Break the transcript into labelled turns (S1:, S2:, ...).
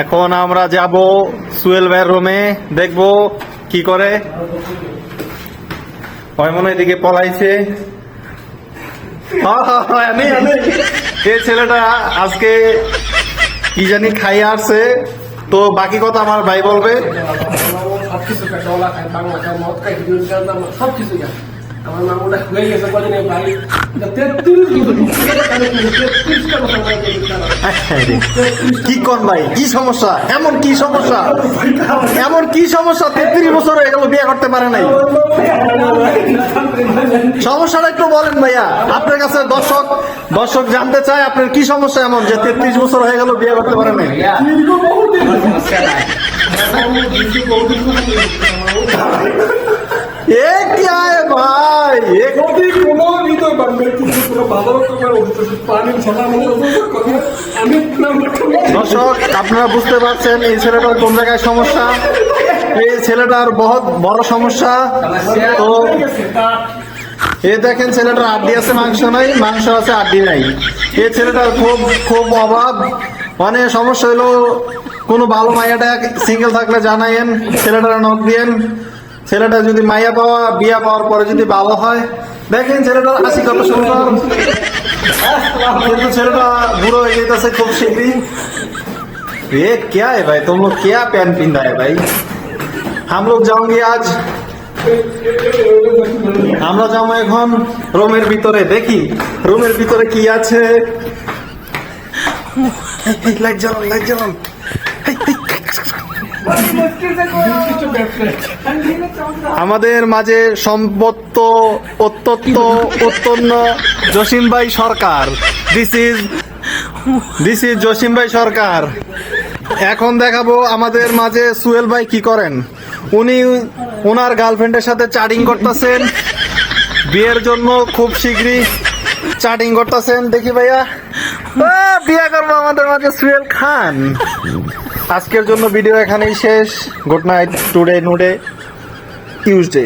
S1: এখন আমরা যাব সুয়েল ভাইয়ের রুমে দেখব কি করে। মনে এদিকে পলাইছে। আমি আমি। এই ছেলেটা আজকে কি জানি খাইয়ে আসছে। তো বাকি কথা আমার ভাই বলবে।
S2: সবকিছু আমার মামুটা হয়ে গেছে কদিন ভাই
S1: কি কন ভাই? কি সমস্যা? এমন কি সমস্যা? এমন কি সমস্যা? তেত্রিশ বছর হয়ে গেল বিয়ে করতে পারে নাই। সমস্যাটা একটু বলেন ভাইয়া। আপনার কাছে দর্শক দর্শক জানতে চায় আপনার কি সমস্যা এমন যে তেত্রিশ বছর হয়ে গেল বিয়ে করতে পারে নাই? এ কি আয় দর্শক, আপনারা বুঝতে পারছেন এই ছেলেটার কোন জায়গায় সমস্যা? এই ছেলেটার বহুত বড় সমস্যা। তো এ দেখেন ছেলেটার আড্ডি আছে, মাংস নাই, মাংস আছে, আড্ডি নাই। এ ছেলেটার খুব খুব অভাব। মানে সমস্যা হলো কোনো ভালো মাইয়াটা সিঙ্গেল থাকলে জানাইন ছেলেটার নখ দিয়েন। ছেলেটা যদি মাইয়া পাওয়া বিয়া পাওয়ার পরে যদি ভালো হয় দেখেন ছেলেটার হাসি কত সুন্দর কিন্তু ছেলেটা বুড়ো হয়ে যেতেছে খুব শীঘ্রই ये क्या है भाई तुम लोग क्या पहन पिंदा है भाई हम लोग जाओगे आज আমরা যাবো এখন রুমের ভিতরে দেখি রুমের ভিতরে কি আছে লাইট জ্বালান লাইট জ্বালান আমাদের মাঝে সম্পত্ত অত্যন্ত অত্যন্ন জসিম ভাই Sarkar. This is this is Jasim ভাই সরকার। এখন দেখাবো আমাদের মাঝে সুয়েল ভাই কি করেন। উনি ওনার গার্লফ্রেন্ডের সাথে চাটিং করতেছেন। বিয়ের জন্য খুব শীঘ্রই চাটিং করতেছেন। দেখি ভাইয়া। বিয়ে করব আমাদের মাঝে সুয়েল খান। আজকের জন্য ভিডিও এখানেই শেষ। গুড নাইট টুডে নুডে টিউসডে